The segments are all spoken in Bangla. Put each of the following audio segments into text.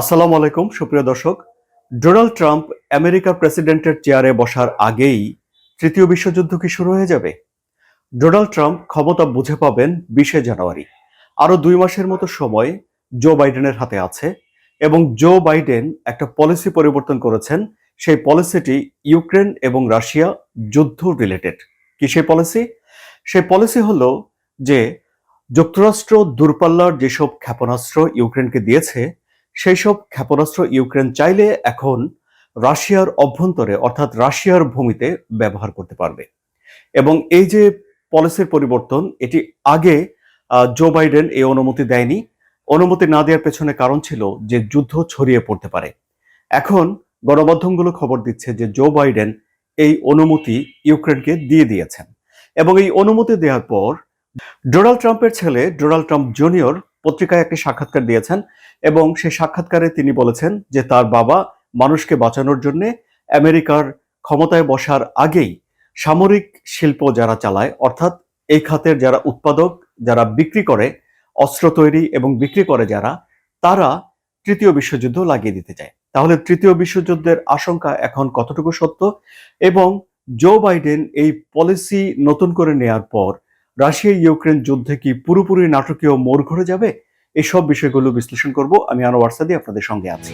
আসসালামু আলাইকুম, সুপ্রিয় দর্শক। ডোনাল্ড ট্রাম্প আমেরিকার প্রেসিডেন্টের চেয়ারে বসার আগেই তৃতীয় বিশ্বযুদ্ধ কি শুরু হয়ে যাবে? ডোনাল্ড ট্রাম্প ক্ষমতা বুঝে পাবেন বিশে জানুয়ারি। আরও দুই মাসের মতো সময় জো বাইডেনের হাতে আছে এবং জো বাইডেন একটা পলিসি পরিবর্তন করেছেন। সেই পলিসিটি ইউক্রেন এবং রাশিয়া যুদ্ধ রিলেটেড। কি সেই পলিসি? সেই পলিসি হলো যে যুক্তরাষ্ট্র দূরপাল্লার যেসব ক্ষেপণাস্ত্র ইউক্রেনকে দিয়েছে সেই সব ক্ষেপণাস্ত্র ইউক্রেন চাইলে এখন রাশিয়ার অভ্যন্তরে, অর্থাৎ রাশিয়ার ভূমিতে ব্যবহার করতে পারবে। এবং এই যে পলিসির পরিবর্তন, এটি আগে জো বাইডেন এই অনুমতি দেয়নি। অনুমতি না দেওয়ার পেছনে কারণ ছিল যে যুদ্ধ ছড়িয়ে পড়তে পারে। এখন গণমাধ্যমগুলো খবর দিচ্ছে যে জো বাইডেন এই অনুমতি ইউক্রেনকে দিয়ে দিয়েছেন। এবং এই অনুমতি দেওয়ার পর ডোনাল্ড ট্রাম্পের ছেলে ডোনাল্ড ট্রাম্প জুনিয়র পত্রিকায় একটি সাক্ষাৎকার দিয়েছেন এবং সেই সাক্ষাৎকারে তিনি বলেছেন যে তার বাবা মানুষকে বাঁচানোর জন্য আমেরিকার ক্ষমতায় বসার আগেই সামরিক শিল্প যারা চালায়, অর্থাৎ এই খাতের যারা উৎপাদক, যারা বিক্রি করে, অস্ত্র তৈরি এবং বিক্রি করে যারা, তারা তৃতীয় বিশ্বযুদ্ধ লাগিয়ে দিতে চায়। তাহলে তৃতীয় বিশ্বযুদ্ধের আশঙ্কা এখন কতটুকু সত্য এবং জো বাইডেন এই পলিসি নতুন করে নেয়ার পর রাশিয়া, ইউক্রেন যুদ্ধে কি পুরোপুরি নাটকীয় মোড় ঘুরে যাবে? এসব বিষয়গুলো বিশ্লেষণ করব। আমি আনোয়ার সাদি আপনাদের সঙ্গে আছি।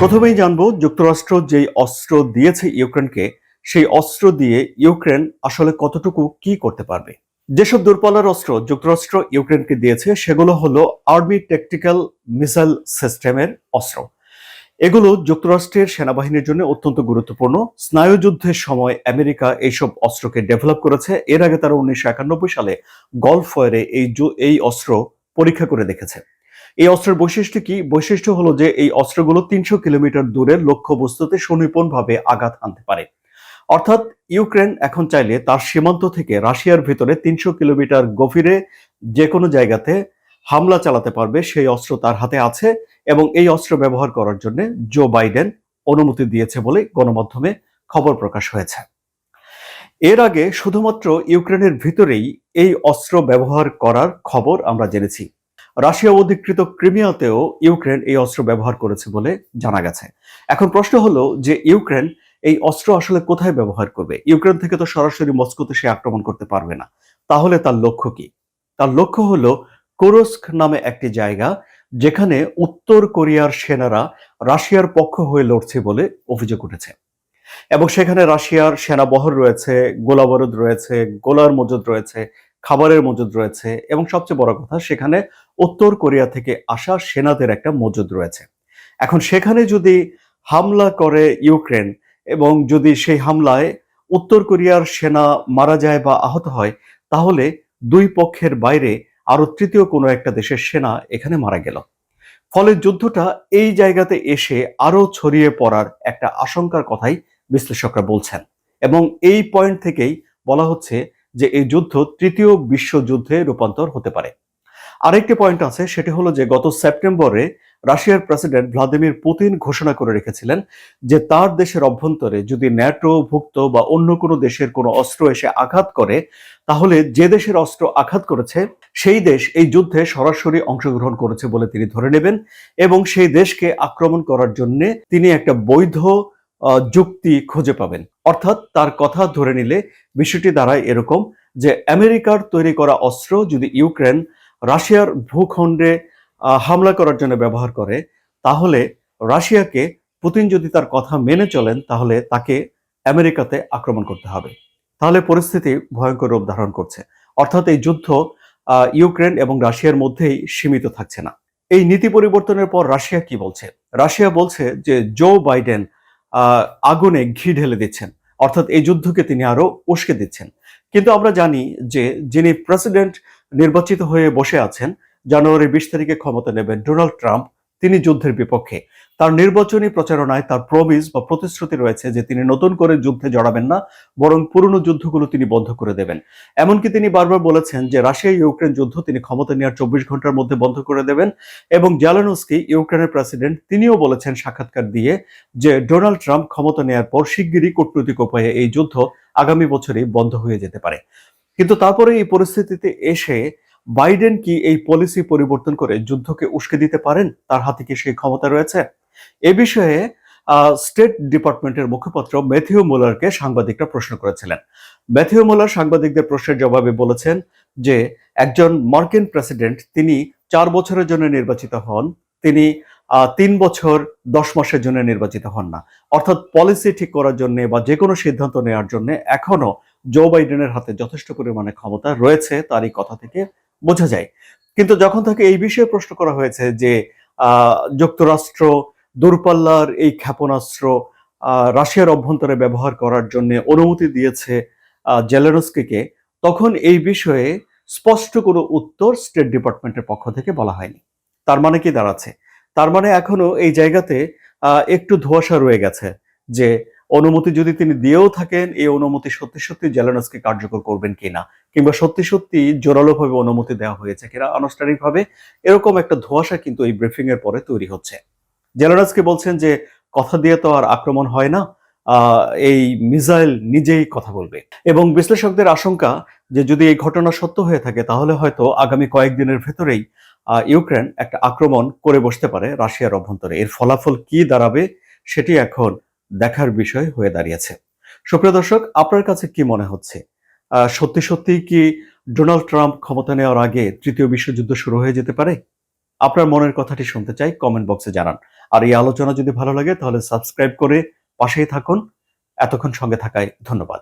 প্রথমেই জানব, যুক্তরাষ্ট্র যেই অস্ত্র দিয়েছে ইউক্রেনকে, সেই অস্ত্র দিয়ে ইউক্রেন আসলে কতটুকু কি করতে পারবে? যেসব দূরপাল্লার অস্ত্র যুক্তরাষ্ট্র ইউক্রেনকে দিয়েছে, সেগুলো হলো আর্মি টেকটিক্যাল মিসাইল সিস্টেমের অস্ত্র। এগুলো যুক্তরাষ্ট্রের সেনাবাহিনীর জন্য অত্যন্ত গুরুত্বপূর্ণ। স্নায়ুযুদ্ধের সময় আমেরিকা এইসব অস্ত্রকে ডেভেলপ করেছে। এর আগে তারা উনিশশো একানব্বই সালে গলফ ফয়ারে এই এই অস্ত্র পরীক্ষা করে দেখেছে। এই অস্ত্রের বৈশিষ্ট্য কি? বৈশিষ্ট্য হলো যে এই অস্ত্রগুলো তিনশো কিলোমিটার দূরে লক্ষ্যবস্তুতে সুনিপুণভাবে আঘাত আনতে পারে। অর্থাৎ ইউক্রেন এখন চাইলে তার সীমান্ত থেকে রাশিয়ার ভিতরে তিনশো কিলোমিটার গভীরে যে কোনো জায়গাতে হামলা চালাতে পারবে, সেই অস্ত্র তার হাতে আছে এবং এই অস্ত্র ব্যবহার করার জন্য জো বাইডেন অনুমতি দিয়েছে বলে গণমাধ্যমে খবর প্রকাশ হয়েছে। এর আগে শুধুমাত্র ইউক্রেনের ভিতরেই এই অস্ত্র ব্যবহার করার খবর আমরা জেনেছি। রাশিয়া অধিকৃত ক্রিমিয়াতেও ইউক্রেন এই অস্ত্র ব্যবহার করেছে বলে জানা গেছে। এখন প্রশ্ন হলো যে ইউক্রেন এই অস্ত্র আসলে কোথায় ব্যবহার করবে? ইউক্রেন থেকে তো সরাসরি মস্কোতে সে আক্রমণ করতে পারবে না। তাহলে তার লক্ষ্য কি? তার লক্ষ্য হলো কোরস্ক নামে একটি জায়গা যেখানে উত্তর কোরিয়ার সেনারা রাশিয়ার পক্ষ হয়ে লড়ছে বলে অভিযোগ উঠেছে। এবং সেখানে রাশিয়ার সেনাবহর রয়েছে গোলাবারুদ রয়েছে, গোলার মজুদ রয়েছে, খাবারের মজুদ রয়েছে এবং সবচেয়ে বড় কথা, সেখানে উত্তর কোরিয়া থেকে আসা সেনাদের একটা মজুদ রয়েছে। এখন সেখানে যদি হামলা করে ইউক্রেন এবং যদি সেই হামলায় উত্তর কোরিয়ার সেনা মারা যায় বা আহত হয়, তাহলে দুই পক্ষের বাইরে আরও তৃতীয় কোনো একটা দেশের সেনা এখানে মারা গেল। ফলে যুদ্ধটা এই জায়গাতে এসে আরও ছড়িয়ে পড়ার একটা আশঙ্কার কথাই বিশ্লেষকরা বলছেন। এবং এই পয়েন্ট থেকেই বলা হচ্ছে যে এই যুদ্ধ তৃতীয় বিশ্বযুদ্ধে রূপান্তর হতে পারে। আরেকটি পয়েন্ট আছে, সেটি হলো যে গত সেপ্টেম্বরে রাশিয়ার প্রেসিডেন্ট ভ্লাদিমির পুতিন ঘোষণা করে রেখেছিলেন যে তার দেশের অভ্যন্তরে যদি ন্যাটো, ভুক্ত বা অন্য কোনো দেশের কোনো অস্ত্র এসে আঘাত করে, তাহলে যে দেশের অস্ত্র আঘাত করেছে, সেই দেশ এই যুদ্ধে সরাসরি অংশগ্রহণ করেছে বলে তিনি ধরে নেবেন এবং সেই দেশকে আক্রমণ করার জন্য তিনি একটা বৈধ যুক্তি খুঁজে পাবেন। অর্থাৎ তার কথা ধরে নিলে বিষয়টি দাঁড়ায় এরকম যে আমেরিকার তৈরি করা অস্ত্র যদি ইউক্রেন, রাশিয়ার ভূখণ্ডে হামলা করার জন্য ব্যবহার করে, তাহলে রাশিয়াকে পুতিন যদি তার কথা মেনে চলেন, তাহলে তাকে আমেরিকাতে আক্রমণ করতে হবে। তাহলে পরিস্থিতি ভয়ঙ্কর রূপ ধারণ করছে। অর্থাৎ এই যুদ্ধ ইউক্রেন এবং রাশিয়ার মধ্যেই সীমিত থাকছে না। এই নীতি পরিবর্তনের পর রাশিয়া কি বলছে? রাশিয়া বলছে যে, জো বাইডেন আগুনে ঘি ঢেলে দিচ্ছেন। অর্থাৎ এই যুদ্ধকে তিনি আরও উস্কে দিচ্ছেন। কিন্তু আমরা জানি যে, যিনি প্রেসিডেন্ট নির্বাচিত হয়ে বসে আছেন জানুয়ারি বিশ তারিখে ক্ষমতা নেবেন ডোনাল্ড ট্রাম্প, তিনি যুদ্ধের বিপক্ষে। তার নির্বাচনী প্রচারণায় তার প্রমিস বা প্রতিশ্রুতি রয়েছে যে তিনি নতুন করে যুদ্ধে জড়াবেন না, বরং পুরনো যুদ্ধগুলো তিনি বন্ধ করে দেবেন। এমনকি তিনি বারবার বলেছেন যে রাশিয়া ইউক্রেন যুদ্ধ তিনি ক্ষমতা নেওয়ার চব্বিশ ঘণ্টার মধ্যে বন্ধ করে দেবেন এবং জ্যালানস্কি, ইউক্রেনের প্রেসিডেন্ট, তিনিও বলেছেন সাক্ষাৎকার দিয়ে যে ডোনাল্ড ট্রাম্প ক্ষমতা নেওয়ার পর শিগগিরই কূটনৈতিক উপায়ে এই যুদ্ধ আগামী বছরই বন্ধ হয়ে যেতে পারে। কিন্তু তারপরে এই পরিস্থিতিতে এসে বাইডেন কি এই পলিসি পরিবর্তন করে যুদ্ধকে উস্কে দিতে পারেন? তার হাতে কি সেই ক্ষমতা রয়েছে? এ বিষয়ে স্টেট ডিপার্টমেন্টের মুখপাত্র ম্যাথিউ মোলারকে সাংবাদিকরা প্রশ্ন করেছিলেন। ম্যাথিউ মোলার সাংবাদিকদের প্রশ্নের জবাবে বলেছেন যে, একজন মার্কিন প্রেসিডেন্ট তিনি চার বছরের জন্য নির্বাচিত হন, তিনি তিন বছর দশ মাসের জন্য নির্বাচিত হন না। অর্থাৎ পলিসি ঠিক করার জন্য বা যে কোনো সিদ্ধান্ত নেওয়ার জন্য এখনও জো বাইডেনের হাতে যথেষ্ট পরিমাণে ক্ষমতা রয়েছে তার এই কথা থেকে বোঝা যায়। কিন্তু যখন তাকে এই বিষয়ে প্রশ্ন করা হয়েছে যে যুক্তরাষ্ট্র, দূরপাল্লার এই ক্ষেপণাস্ত্র রাশিয়ার অভ্যন্তরে ব্যবহার করার জন্য অনুমতি দিয়েছে জেলেনস্কিকে তখন এই বিষয়ে স্পষ্ট কোনো উত্তর স্টেট ডিপার্টমেন্টের পক্ষ থেকে বলা হয়নি। তার মানে কি দাঁড়াচ্ছে? তার মানে এখনও এই জায়গাতে একটু ধোঁয়াশা রয়ে গেছে যে অনুমতি যদি তিনি দিয়েও থাকেন, এই অনুমতি সত্যি সত্যি জেলেনস্কি কার্যকর করবেন কিনা? কিংবা সত্যি সত্যি জোরালোভাবে অনুমতি দেওয়া হয়েছে কিনা আনুষ্ঠানিকভাবে? এরকম একটা ধোঁয়াশা কিন্তু এই ব্রিফিং এর পরে তৈরি হচ্ছে। জেলেনস্কি বলছেন যে, কথা দিয়ে তো আর আক্রমণ হয় না। এই মিসাইল নিজেই কথা বলবে। এবং বিশ্লেষকদের আশঙ্কা যে, যদি এই ঘটনা সত্য হয়ে থাকে, তাহলে হয়তো আগামী কয়েকদিনের ভেতরেই ইউক্রেন একটা আক্রমণ করে বসতে পারে রাশিয়ার অভ্যন্তরে। এর ফলাফল কি দাঁড়াবে, সেটি এখন দেখার বিষয় হয়ে দাঁড়িয়েছে। সুপ্রিয় দর্শক, আপনার কাছে কি মনে হচ্ছে? সত্যি সত্যি কি ডোনাল্ড ট্রাম্প ক্ষমতা নেওয়ার আগে তৃতীয় বিশ্বযুদ্ধ শুরু হয়ে যেতে পারে? আপনার মনের কথাটি শুনতে চাই, কমেন্ট বক্সে জানান। আর এই আলোচনা যদি ভালো লাগে, তাহলে সাবস্ক্রাইব করে পাশেই থাকুন। এতক্ষণ সঙ্গে থাকায় ধন্যবাদ।